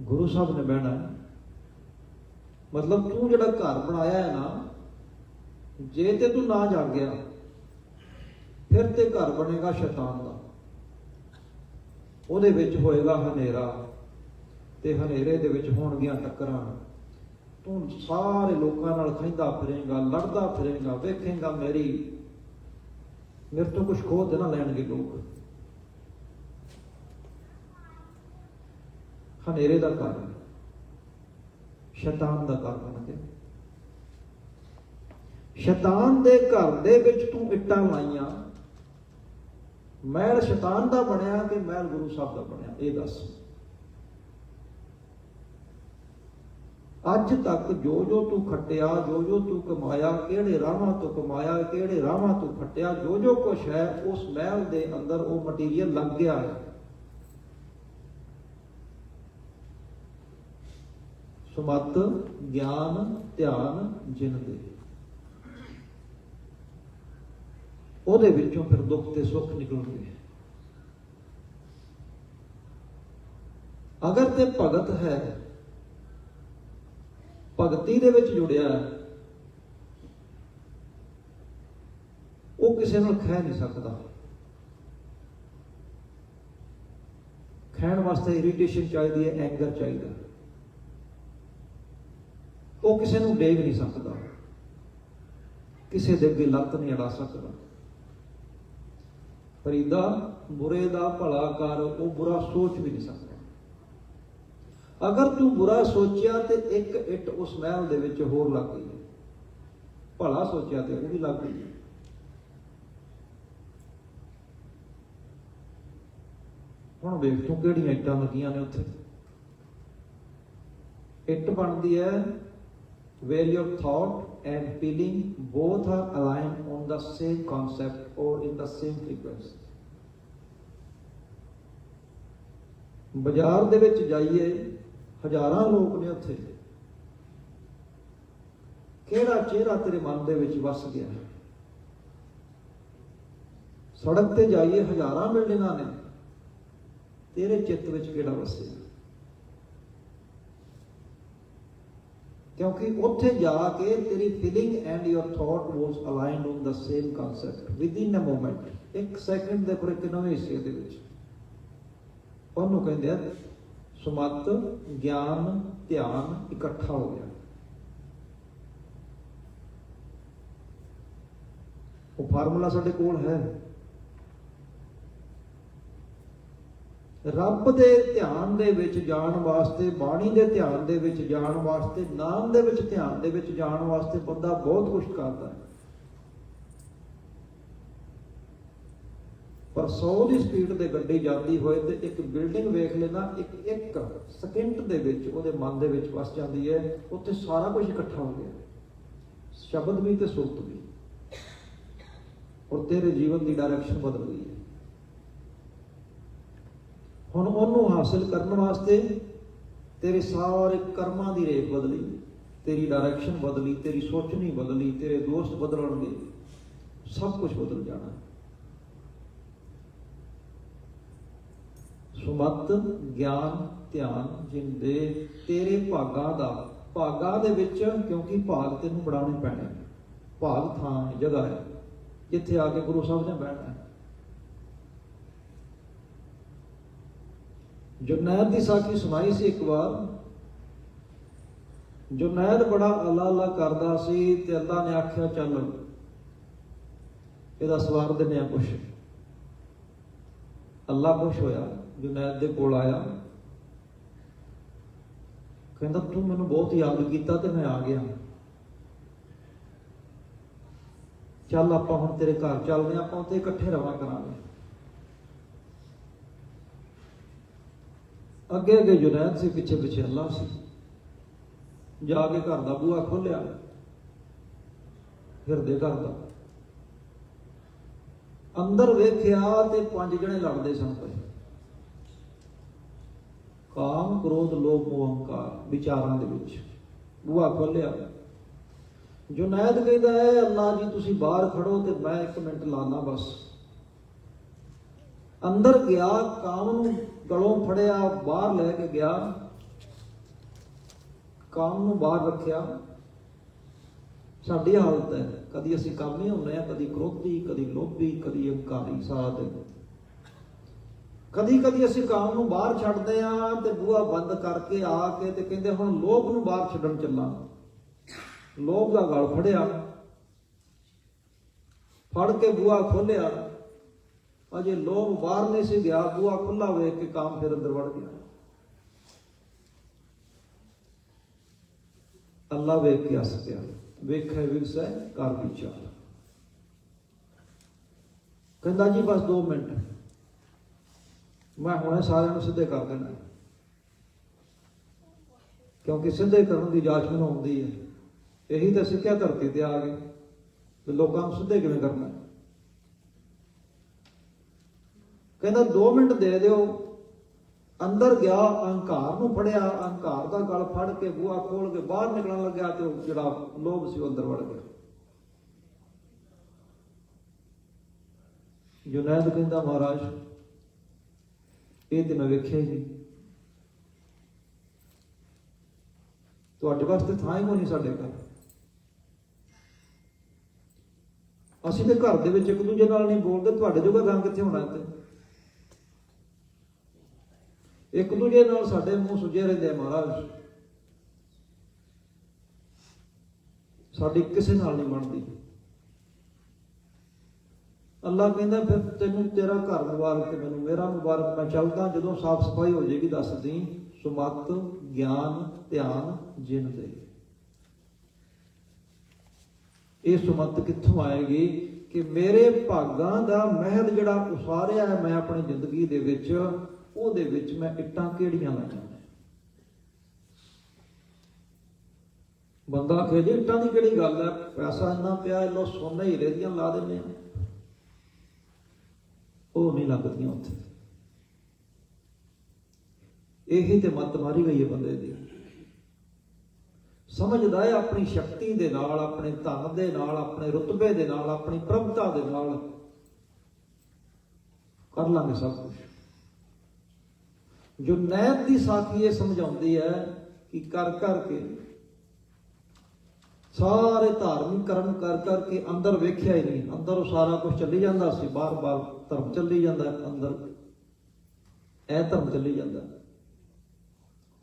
ਗੁਰੂ ਸਾਹਿਬ ਨੇ ਬਹਿਣਾ ਮਤਲਬ ਤੂੰ ਜਿਹੜਾ ਘਰ ਬਣਾਇਆ ਹੈ ਨਾ, ਜੇ ਤੇ ਤੂੰ ਨਾ ਜਾਗਿਆ ਫਿਰ ਤੇ ਘਰ ਬਣੇਗਾ ਸ਼ੈਤਾਨ ਦਾ। ਉਹਦੇ ਵਿੱਚ ਹੋਏਗਾ ਹਨੇਰਾ, ਤੇ ਹਨੇਰੇ ਦੇ ਵਿੱਚ ਹੋਣਗੀਆਂ ਟੱਕਰਾਂ। ਤੂੰ ਸਾਰੇ ਲੋਕਾਂ ਨਾਲ ਖੈਂਦਾ ਫਿਰੇਗਾ, ਲੜਦਾ ਫਿਰੇਗਾ, ਵੇਖੇਗਾ ਮੇਰੀ। ਮੇਰੇ ਤੋਂ ਕੁਝ ਖੋਹ ਨਾ ਲੈਣਗੇ ਲੋਕ। ਹਨੇਰੇ ਦਾ ਘਰ ਸ਼ੈਤਾਨ ਦਾ ਘਰ ਬਣ ਗਿਆ ਸ਼ੈਤਾਨ ਦੇ ਘਰ ਦੇ ਵਿੱਚ ਤੂੰ ਇੱਟਾਂ ਲਾਈਆਂ। ਮਹਿਲ ਸ਼ੈਤਾਨ ਦਾ ਬਣਿਆ ਕਿ ਮਹਿਲ ਗੁਰੂ ਸਾਹਿਬ ਦਾ ਬਣਿਆ? ਇਹ ਦੱਸ। ਅੱਜ ਤੱਕ ਜੋ ਜੋ ਤੂੰ ਖੱਟਿਆ, ਜੋ ਜੋ ਤੂੰ ਕਮਾਇਆ, ਕਿਹੜੇ ਰਾਹਾਂ ਤੋਂ ਕਮਾਇਆ, ਕਿਹੜੇ ਰਾਹਾਂ ਤੋਂ ਖੱਟਿਆ, ਜੋ ਜੋ ਕੁਛ ਹੈ, ਉਸ ਮਹਿਲ ਦੇ ਅੰਦਰ ਉਹ ਮਟੀਰੀਅਲ ਲੱਗ ਗਿਆ ਹੈ। ਸੁਮਤ, ਗਿਆਨ, ਧਿਆਨ ਜਿਨ ਦੇ। ਉਹਦੇ ਵਿੱਚੋਂ ਫਿਰ ਦੁੱਖ ਤੇ ਸੁੱਖ ਨਿਕਲਣਗੇ ਅਗਰ ਤੇ ਭਗਤ ਹੈ ਭਗਤੀ ਦੇ ਵਿੱਚ ਜੁੜਿਆ ਉਹ ਕਿਸੇ ਨਾਲ ਖਹਿ ਨਹੀਂ ਸਕਦਾ। ਖਹਿਣ ਵਾਸਤੇ ਇਰੀਟੇਸ਼ਨ ਚਾਹੀਦੀ ਹੈ ਐਂਗਰ ਚਾਹੀਦਾ ਉਹ ਕਿਸੇ ਨੂੰ ਡੇਗ ਨਹੀਂ ਸਕਦਾ। ਕਿਸੇ ਦੇ ਅੱਗੇ ਲੱਤ ਨਹੀਂ ਅੜਾ ਸਕਦਾ। ਫਰੀਦਾ, ਬੁਰੇ ਦਾ ਭਲਾ ਕਰ, ਉਹ ਬੁਰਾ ਸੋਚ ਵੀ ਨਹੀਂ ਸਕਦਾ। ਅਗਰ ਤੂੰ ਬੁਰਾ ਸੋਚਿਆ ਤੇ ਇੱਕ ਇੱਟ ਉਸ ਮਹਿਲ ਦੇ ਵਿੱਚ ਹੋਰ ਲੱਗ ਗਈ ਹੈ। ਭਲਾ ਸੋਚਿਆ ਤੇ ਉਹ ਵੀ ਲੱਗ ਗਈ ਹੈ। ਹੁਣ ਵੇਖ ਤੂੰ ਕਿਹੜੀਆਂ ਇੱਟਾਂ ਲੱਗੀਆਂ ਨੇ ਉੱਥੇ ਇੱਟ ਬਣਦੀ ਹੈ where your thought and feeling both are aligned on the same concept or in the same frequency ਬਾਜ਼ਾਰ ਦੇ ਵਿੱਚ ਜਾਈਏ ਹਜ਼ਾਰਾਂ ਲੋਕ ਨੇ ਉੱਥੇ। ਕਿਹੜਾ ਚਿਹਰਾ ਤੇਰੇ ਮਨ ਦੇ ਵਿੱਚ ਵਸ ਗਿਆ? ਸੜਕ ਤੇ ਜਾਈਏ ਹਜ਼ਾਰਾਂ ਬਿਲਡਿੰਗਾਂ ਨੇ। ਤੇਰੇ ਚਿੱਤ ਵਿੱਚ ਕਿਹੜਾ ਵਸਿਆ? ਕਿਉਂਕਿ ਉੱਥੇ ਜਾ ਕੇ ਤੇਰੀ feeling and your thought was aligned on the same concept within a moment ਇੱਕ ਸੈਕਿੰਡ ਦੇ ਪਰ ਇੱਕ ਨਵੇਂ ਹਿੱਸੇ ਦੇ ਵਿੱਚ। ਉਹਨੂੰ ਕਹਿੰਦੇ ਆ ਸਮਤ, ਗਿਆਨ, ਧਿਆਨ ਇਕੱਠਾ ਹੋ ਗਿਆ। ਉਹ ਫਾਰਮੂਲਾ ਸਾਡੇ ਕੋਲ ਹੈ। ਰੱਬ ਦੇ ਧਿਆਨ ਦੇ ਵਿੱਚ ਜਾਣ ਵਾਸਤੇ, ਬਾਣੀ ਦੇ ਧਿਆਨ ਦੇ ਵਿੱਚ ਜਾਣ ਵਾਸਤੇ, ਨਾਮ ਦੇ ਵਿੱਚ ਧਿਆਨ ਦੇ ਵਿੱਚ ਜਾਣ ਵਾਸਤੇ ਬੰਦਾ ਬਹੁਤ ਕੁਝ ਕਰਦਾ ਹੈ। ਪਰ 100 ਦੀ ਸਪੀਡ ਤੇ ਗੱਡੀ ਜਾਂਦੀ ਹੋਏ ਤੇ ਇੱਕ ਬਿਲਡਿੰਗ ਵੇਖ ਲੈਣਾ ਇੱਕ ਇੱਕ ਸਕਿੰਟ ਦੇ ਵਿੱਚ ਉਹਦੇ ਮਨ ਦੇ ਵਿੱਚ ਵਸ ਜਾਂਦੀ ਹੈ, ਉੱਥੇ ਸਾਰਾ ਕੁਝ ਇਕੱਠਾ ਹੋ ਗਿਆ। ਸ਼ਬਦ ਵੀ ਤੇ ਸੁਰਤ ਵੀ। ਔਰ ਤੇਰੇ ਜੀਵਨ ਦੀ ਡਾਇਰੈਕਸ਼ਨ ਬਦਲ ਗਈ ਹੈ। ਹੁਣ ਉਹਨੂੰ ਹਾਸਲ ਕਰਨ ਵਾਸਤੇ ਤੇਰੇ ਸਾਰੇ ਕਰਮਾਂ ਦੀ ਰੇਖ ਬਦਲੀ, ਤੇਰੀ ਡਾਇਰੈਕਸ਼ਨ ਬਦਲੀ, ਤੇਰੀ ਸੋਚਣੀ ਬਦਲੀ, ਤੇਰੇ ਦੋਸਤ ਬਦਲਣਗੇ, ਸਭ ਕੁਝ ਬਦਲ ਜਾਣਾ ਹੈ ਸੁਮਤ, ਗਿਆਨ, ਧਿਆਨ ਜਿੰਦੇ ਤੇਰੇ ਭਾਗਾਂ ਦਾ, ਭਾਗਾਂ ਦੇ ਵਿੱਚ ਕਿਉਂਕਿ ਭਾਗ ਤੈਨੂੰ ਬਣਾਉਣੇ ਪੈਣੇ ਨੇ। ਭਾਗ ਥਾਂ ਜਗ੍ਹਾ ਹੈ। ਜਿੱਥੇ ਆ ਕੇ ਗੁਰੂ ਸਾਹਿਬ ਨੇ ਬੈਠਣਾ ਹੈ। ਜੁਨੈਦ ਦੀ ਸਾਖੀ ਸੁਣਾਈ ਸੀ ਇੱਕ ਵਾਰ ਜੁਨੈਦ ਬੜਾ ਅੱਲਾ ਅੱਲਾ ਕਰਦਾ ਸੀ ਤੇ ਅੱਲਾ ਨੇ ਆਖਿਆ, ਚੱਲ ਇਹਦਾ ਸਵਾਰ ਦਿੰਦੇ ਆ ਕੁਛ। ਅੱਲਾ ਖੁਸ਼ ਹੋਇਆ। ਜੁਨੈਦ ਦੇ ਕੋਲ ਆਇਆ। ਕਹਿੰਦਾ, ਤੂੰ ਮੈਨੂੰ ਬਹੁਤ ਯਾਦ ਕੀਤਾ ਤੇ ਮੈਂ ਆ ਗਿਆ। ਚੱਲ ਆਪਾਂ ਹੁਣ ਤੇਰੇ ਘਰ ਚੱਲਦੇ ਹਾਂ, ਆਪਾਂ ਉੱਥੇ ਇਕੱਠੇ ਰਵਾਂ ਕਰਾਂਗੇ। ਅੱਗੇ ਅੱਗੇ ਜੁਨੈਦ ਸੀ ਪਿੱਛੇ ਪਿੱਛੇ ਅੱਲਾ ਸੀ। ਜਾ ਕੇ ਘਰ ਦਾ ਬੂਹਾ ਖੋਲਿਆ ਹਿਰਦੇ ਘਰ ਦਾ। ਅੰਦਰ ਵੇਖਿਆ ਤੇ ਪੰਜ ਜਣੇ ਲੜਦੇ ਸਨ ਪਏ ਕਾਮ, ਕ੍ਰੋਧ, ਲੋਭ ਮੋਹ ਹੰਕਾਰ ਵਿਚਾਰਾਂ ਦੇ ਵਿੱਚ। ਬੂਹਾ ਖੋਲਿਆ ਜੁਨੈਦ ਕਹਿੰਦਾ ਹੈ, ਅੱਲਾ ਜੀ, ਤੁਸੀਂ ਬਾਹਰ ਖੜੋ ਤੇ ਮੈਂ 1 ਮਿੰਟ ਲਾਣਾ ਬਸ। ਅੰਦਰ ਗਿਆ, ਕਾਮ ਨੂੰ ਗਲੋਂ ਫੜਿਆ, ਬਾਹਰ ਲੈ ਕੇ ਗਿਆ। ਕਾਮ ਨੂੰ ਬਾਹਰ ਰੱਖਿਆ। ਸਾਡੀ ਹਾਲਤ ਹੈ। ਕਦੀ ਅਸੀਂ ਕਾਮੀ ਹੁੰਦੇ ਆ ਕਦੀ ਕ੍ਰੋਧੀ, ਕਦੀ ਲੋਭੀ, ਕਦੀ ਹੰਕਾਰੀ ਸਾਧ। ਕਦੀ ਕਦੀ ਅਸੀਂ ਕਾਮ ਨੂੰ ਬਾਹਰ ਛੱਡਦੇ ਆ ਤੇ ਬੂਹਾ ਬੰਦ ਕਰਕੇ ਆ ਕੇ ਤੇ ਕਹਿੰਦੇ ਹੁਣ ਲੋਭ ਨੂੰ ਬਾਹਰ ਛੱਡਣ ਚੱਲਾਂ। ਲੋਭ ਦਾ ਗਲ ਫੜਿਆ। ਫੜ ਕੇ ਬੂਹਾ ਖੋਲਿਆ ਅਜੇ ਲੋਭ ਬਾਹਰ ਨਹੀਂ ਸੀ ਗਿਆ, ਬੂਹਾ ਖੁੱਲਾ ਵੇਖ ਕੇ ਕਾਮ ਫਿਰ ਅੰਦਰ ਵੜ ਗਿਆ। ਅੱਲਾ ਵੇਖ ਕੇ ਹੱਸ ਪਿਆ। ਵੇਖੇ ਵਿਗਸੈ ਕਰ ਵਿਚਾਰ ਕਹਿੰਦਾ ਜੀ ਬਸ 2 ਮਿੰਟ। ਮੈਂ ਹੁਣੇ ਸਾਰਿਆਂ ਨੂੰ ਸਿੱਧੇ ਕਰ ਦੇਣਾ ਕਿਉਂਕਿ ਸਿੱਧੇ ਕਰਨ ਦੀ ਜਾਚ ਮੈਨੂੰ ਆਉਂਦੀ ਹੈ। ਇਹੀ ਤਾਂ ਸਿੱਖਿਆ ਧਰਤੀ ਤੇ ਆ ਗਏ ਤੇ ਲੋਕਾਂ ਨੂੰ ਸਿੱਧੇ ਕਿਵੇਂ ਕਰਨਾ? ਕਹਿੰਦਾ 2 ਮਿੰਟ ਦੇ ਦਿਓ। ਅੰਦਰ ਗਿਆ, ਅਹੰਕਾਰ ਨੂੰ ਫੜਿਆ। ਅਹੰਕਾਰ ਦਾ ਗਲ ਫੜ ਕੇ ਬੂਹਾ ਖੋਲ ਕੇ ਬਾਹਰ ਨਿਕਲਣ ਲੱਗਿਆ ਤੇ ਉਹ ਜਿਹੜਾ ਲੋਭ ਸੀ ਉਹ ਅੰਦਰ ਵੜ ਗਿਆ। ਜੁਨੈਦ ਕਹਿੰਦਾ, ਮਹਾਰਾਜ ਇਹ ਤੇ ਮੈਂ ਵੇਖਿਆ ਹੀ ਨਹੀਂ। ਤੁਹਾਡੇ ਵਾਸਤੇ ਥਾਂ ਹੀ ਕੋਈ ਨਹੀਂ ਸਾਡੇ ਘਰ। ਅਸੀਂ ਤੇ ਘਰ ਦੇ ਵਿੱਚ ਇੱਕ ਦੂਜੇ ਨਾਲ ਨਹੀਂ ਬੋਲਦੇ, ਤੁਹਾਡੇ ਜੋਗਾ ਥਾਂ ਕਿੱਥੇ ਹੋਣਾ ਇੱਥੇ? ਇੱਕ ਦੂਜੇ ਨਾਲ ਸਾਡੇ ਮੂੰਹ ਸੁੱਜੇ ਰਹਿੰਦੇ ਮਹਾਰਾਜ। ਸਾਡੀ ਕਿਸੇ ਨਾਲ ਨਹੀਂ ਬਣਦੀ। ਅੱਲਾ ਕਹਿੰਦਾ, ਫਿਰ ਤੈਨੂੰ ਤੇਰਾ ਘਰ ਮੁਬਾਰਕ ਤੇ ਮੈਨੂੰ। ਮੇਰਾ ਮੁਬਾਰਕ ਮੈਂ ਚੱਲਦਾ, ਜਦੋਂ ਸਾਫ਼ ਸਫ਼ਾਈ ਹੋ ਜਾਏਗੀ, ਦੱਸ ਦੀ ਸੁਮਤ, ਗਿਆਨ, ਧਿਆਨ, ਜਿਨ ਦੇ ਇਹ ਸੁਮਤ ਕਿੱਥੋਂ ਆਏਗੀ? ਕਿ ਮੇਰੇ ਭਾਗਾਂ ਦਾ ਮਹਿਲ ਜਿਹੜਾ ਉਸਾਰਿਆ ਹੈ ਮੈਂ ਆਪਣੀ ਜ਼ਿੰਦਗੀ ਦੇ ਵਿੱਚ, ਉਹਦੇ ਵਿੱਚ ਮੈਂ ਇੱਟਾਂ ਕਿਹੜੀਆਂ ਲਾਈਆਂ ਨੇ? ਬੰਦਾ ਕਹੇ ਜੀ ਇੱਟਾਂ ਦੀ ਕਿਹੜੀ ਗੱਲ ਹੈ? ਪੈਸਾ ਇੰਨਾ ਪਿਆ, ਇਹ ਲੋ ਸੋਨਾ ਹੀ ਰੇਦੀਆਂ ਲਾ ਦਿੰਦੇ ਆ ਉਹ ਨਹੀਂ ਲੱਗਦੀਆਂ ਉੱਥੇ। ਇਹੀ ਤੇ ਮੱਤ ਮਾਰੀ ਗਈ ਹੈ ਬੰਦੇ ਦੀ। ਸਮਝਦਾ ਹੈ ਆਪਣੀ ਸ਼ਕਤੀ ਦੇ ਨਾਲ, ਆਪਣੇ ਧਨ ਦੇ ਨਾਲ, ਆਪਣੇ ਰੁਤਬੇ ਦੇ ਨਾਲ, ਆਪਣੀ ਪ੍ਰਭਤਾ ਦੇ ਨਾਲ ਕਰ ਲਾਂਗੇ ਸਭ ਕੁਝ ਜੋ ਨੈਤ ਦੀ ਸਾਖੀ ਇਹ ਸਮਝਾਉਂਦੀ ਹੈ ਕਿ ਕਰ ਕਰਕੇ ਸਾਰੇ ਧਾਰਮਿਕ ਕਰਮ ਕਰ ਕਰਕੇ ਅੰਦਰ ਵੇਖਿਆ ਹੀ ਨਹੀਂ। ਅੰਦਰ ਉਹ ਸਾਰਾ ਕੁਝ ਚੱਲੀ ਜਾਂਦਾ ਸੀ। ਬਾਰ-ਬਾਰ ਧਰਮ ਚੱਲੀ ਜਾਂਦਾ। ਅੰਦਰ ਇਹ ਧਰਮ ਚੱਲੀ ਜਾਂਦਾ।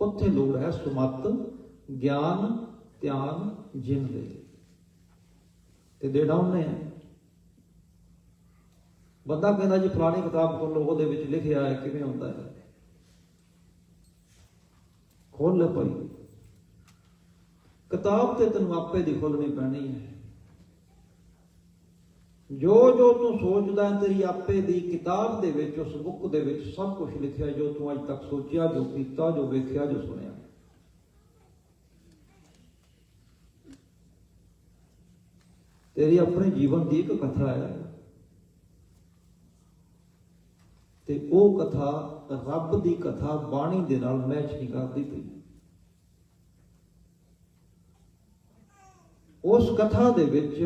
ਉੱਥੇ ਲੋੜ ਹੈ ਸੁਮਤ, ਗਿਆਨ, ਧਿਆਨ, ਜਿਨ ਦੇ। ਤੇ ਦੇਣਾ ਉਹਨੇ। ਹੈ ਬੰਦਾ ਕਹਿੰਦਾ ਜੀ ਫਲਾਣੀ ਕਿਤਾਬ ਖੋਲੋ, ਉਹਦੇ ਵਿੱਚ ਲਿਖਿਆ ਹੈ, ਕਿਵੇਂ ਹੁੰਦਾ ਹੈ? ਖੋਲ ਲੈ ਭਾਈ। ਕਿਤਾਬ ਤੇ ਤੈਨੂੰ ਆਪੇ ਦੀ ਖੁੱਲਣੀ ਪੈਣੀ ਹੈ। ਜੋ ਜੋ ਤੂੰ ਸੋਚਦਾ ਤੇਰੀ ਆਪੇ ਦੀ ਕਿਤਾਬ ਦੇ ਵਿੱਚ, ਉਸ ਬੁੱਕ ਦੇ ਵਿੱਚ ਸਭ ਕੁਝ ਲਿਖਿਆ, ਜੋ ਤੂੰ ਅੱਜ ਤੱਕ ਸੋਚਿਆ, ਜੋ ਕੀਤਾ, ਜੋ ਵੇਖਿਆ, ਜੋ ਸੁਣਿਆ। ਤੇਰੀ ਆਪਣੇ ਜੀਵਨ ਦੀ ਇੱਕ ਕਥਾ ਹੈ। ਤੇ ਉਹ ਕਥਾ ਰੱਬ ਦੀ ਕਥਾ ਬਾਣੀ ਦੇ ਨਾਲ ਮੈਚ ਨਹੀਂ ਕਰਦੀ ਪਈ। ਉਸ ਕਥਾ ਦੇ ਵਿੱਚ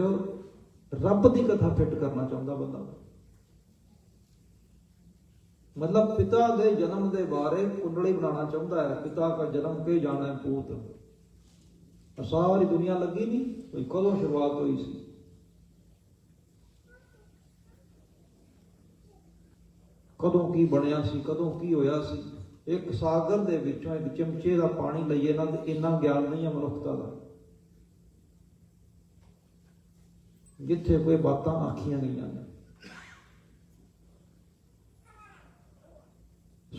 ਰੱਬ ਦੀ ਕਥਾ ਫਿੱਟ ਕਰਨਾ ਚਾਹੁੰਦਾ ਬੰਦਾ। ਮਤਲਬ ਪਿਤਾ ਦੇ ਜਨਮ ਦੇ ਬਾਰੇ ਕੁੰਡਲੀ ਬਣਾਉਣਾ ਚਾਹੁੰਦਾ ਹੈ। ਪਿਤਾ ਦਾ ਜਨਮ ਕੇ ਜਾਣਾ ਹੈ ਪੂਤ? ਸਾਰੀ ਦੁਨੀਆ ਲੱਗੀ ਨਹੀਂ, ਕੋਈ ਕਦੋਂ ਸ਼ੁਰੂਆਤ ਹੋਈ ਸੀ? ਕਦੋਂ ਕੀ ਬਣਿਆ ਸੀ, ਕਦੋਂ ਕੀ ਹੋਇਆ ਸੀ? ਇੱਕ ਸਾਗਰ ਦੇ ਵਿੱਚੋਂ ਇੱਕ ਚਮਚੇ ਦਾ ਪਾਣੀ ਲਈਏ ਨਾ ਇੰਨਾ ਗਿਆਨ ਨਹੀਂ ਹੈ ਮਨੁੱਖਤਾ ਦਾ। ਜਿੱਥੇ ਕੋਈ ਬਾਤਾਂ ਆਖੀਆਂ ਗਈਆਂ ਨੇ।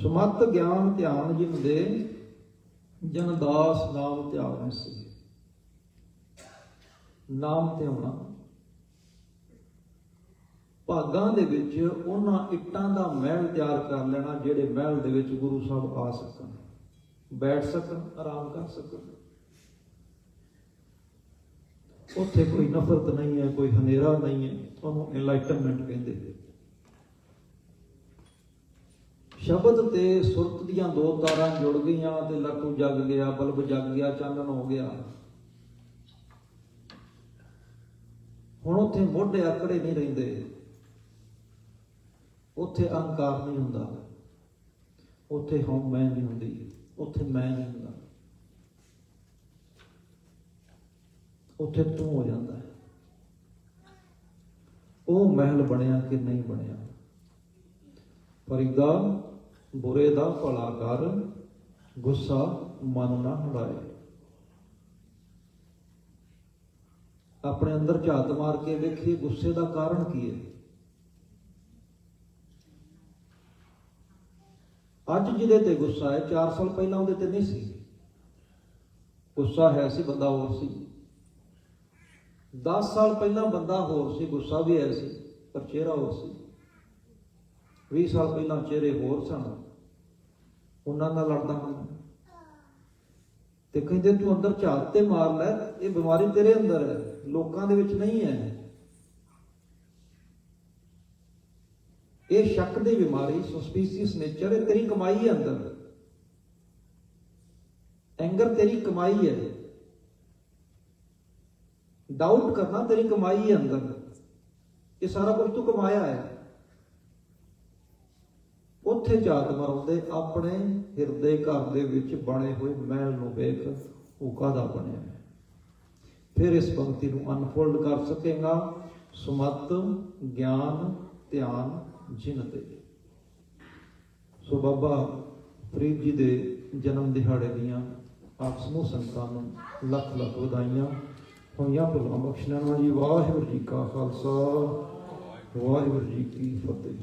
ਸੁਮਤ ਗਿਆਨ ਧਿਆਨ ਜਿਨ ਦੇ, ਜਨ ਦਾਸ ਨਾਮ ਧਿਆਵੈ ਸੀ। ਨਾਮ ਧਿਆਉਣਾ ਭਾਗਾਂ ਦੇ ਵਿੱਚ ਉਹਨਾਂ ਇੱਟਾਂ ਦਾ ਮਹਿਲ ਤਿਆਰ ਕਰ ਲੈਣਾ ਜਿਹੜੇ ਮਹਿਲ ਦੇ ਵਿੱਚ ਗੁਰੂ ਸਾਹਿਬ ਆ ਸਕਣ। ਬੈਠ ਸਕਣ, ਆਰਾਮ ਕਰ ਸਕਣ। ਉੱਥੇ ਕੋਈ ਨਫ਼ਰਤ ਨਹੀਂ ਹੈ, ਕੋਈ ਹਨੇਰਾ ਨਹੀਂ ਹੈ। ਉਹਨੂੰ ਇਨਲਾਈਟਨਮੈਂਟ ਕਹਿੰਦੇ ਨੇ। ਸ਼ਬਦ ਤੇ ਸੁਰਤ ਦੀਆਂ ਦੋ ਤਾਰਾਂ ਜੁੜ ਗਈਆਂ ਤੇ ਲੱਟੂ ਜਗ ਗਿਆ, ਬਲਬ ਜਗ ਗਿਆ, ਚਾਨਣ ਹੋ ਗਿਆ। ਹੁਣ ਉੱਥੇ ਮੋਢੇ ਆਕੜੇ ਨਹੀਂ ਰਹਿੰਦੇ। ਉੱਥੇ ਅਹੰਕਾਰ ਨਹੀਂ ਹੁੰਦਾ। ਉੱਥੇ ਹਉ ਮੈਂ ਨਹੀਂ ਹੁੰਦੀ। ਉੱਥੇ ਮੈਂ ਨਹੀਂ ਹੁੰਦਾ। ਉੱਥੇ ਤੂੰ ਹੋ ਜਾਂਦਾ ਹੈ। ਉਹ ਮਹਿਲ ਬਣਿਆ ਕਿ ਨਹੀਂ ਬਣਿਆ? ਫਰੀਦਾ ਬੁਰੇ ਦਾ ਭਲਾ ਕਰ, ਗੁੱਸਾ ਮਨ ਨਾ ਹੜਾਏ ਆਪਣੇ ਅੰਦਰ ਝਾਤ ਮਾਰ ਕੇ ਵੇਖੀਏ ਗੁੱਸੇ ਦਾ ਕਾਰਨ ਕੀ ਹੈ? ਅੱਜ ਜਿਹਦੇ ਤੇ ਗੁੱਸਾ ਹੈ 4 ਸਾਲ ਪਹਿਲਾਂ ਉਹਦੇ ਤੇ ਨਹੀਂ ਸੀ। ਗੁੱਸਾ ਹੈ ਸੀ, ਬੰਦਾ ਹੋਰ ਸੀ। 10 ਸਾਲ ਪਹਿਲਾਂ ਬੰਦਾ ਹੋਰ ਸੀ, ਗੁੱਸਾ ਵੀ ਹੈ ਸੀ, ਪਰ ਚਿਹਰਾ ਹੋਰ ਸੀ। 20 ਸਾਲ ਪਹਿਲਾਂ ਚਿਹਰੇ ਹੋਰ ਸਨ। ਉਹਨਾਂ ਨਾਲ ਲੜਦਾ ਹਾਂ। ਤੇ ਕਹਿੰਦੇ, ਤੂੰ ਅੰਦਰ ਝਾਤ ਤੇ ਮਾਰ ਲੈ, ਇਹ ਬਿਮਾਰੀ ਤੇਰੇ ਅੰਦਰ ਹੈ, ਲੋਕਾਂ ਦੇ ਵਿੱਚ ਨਹੀਂ ਹੈ। ਇਹ ਸ਼ੱਕ ਦੀ ਬਿਮਾਰੀ ਸਸਪੀਸੀਅਸ ਨੇਚਰ ਹੈ, ਤੇਰੀ ਕਮਾਈ ਹੈ ਅੰਦਰ। ਐਂਗਰ ਤੇਰੀ ਕਮਾਈ ਹੈ। ਡਾਊਟ ਕਰਨਾ ਤੇਰੀ ਕਮਾਈ ਹੈ ਅੰਦਰ। ਇਹ ਸਾਰਾ ਕੁਝ ਤੂੰ ਕਮਾਇਆ ਹੈ। ਉੱਥੇ ਝਾਤ ਮਾਰਉਂਦੇ ਆਪਣੇ ਹਿਰਦੇ ਘਰ ਦੇ ਵਿੱਚ ਬਣੇ ਹੋਏ ਮਹਿਲ ਨੂੰ ਵੇਖ ਉਹ ਕਾਦਾ ਬਣਿਆ ਫਿਰ ਇਸ ਪੰਕਤੀ ਨੂੰ ਅਨਫੋਲਡ ਕਰ ਸਕੇਗਾ। ਸੁਮਤ, ਗਿਆਨ, ਧਿਆਨ, ਜਿਨ ਤੇ। ਸੋ ਬਾਬਾ ਫਰੀਦ ਜੀ ਦੇ ਜਨਮ ਦਿਹਾੜੇ ਦੀਆਂ ਆਪ ਸਮੂਹ ਸੰਤਾਂ ਨੂੰ ਲੱਖ ਲੱਖ ਵਧਾਈਆਂ। ਹੋਈਆਂ ਭਲਾ ਬਖਸ਼ਣਾ ਜੀ ਵਾਹਿਗੁਰੂ ਜੀ ਕਾ ਖਾਲਸਾ ਵਾਹਿਗੁਰੂ ਜੀ ਕੀ ਫਤਿਹ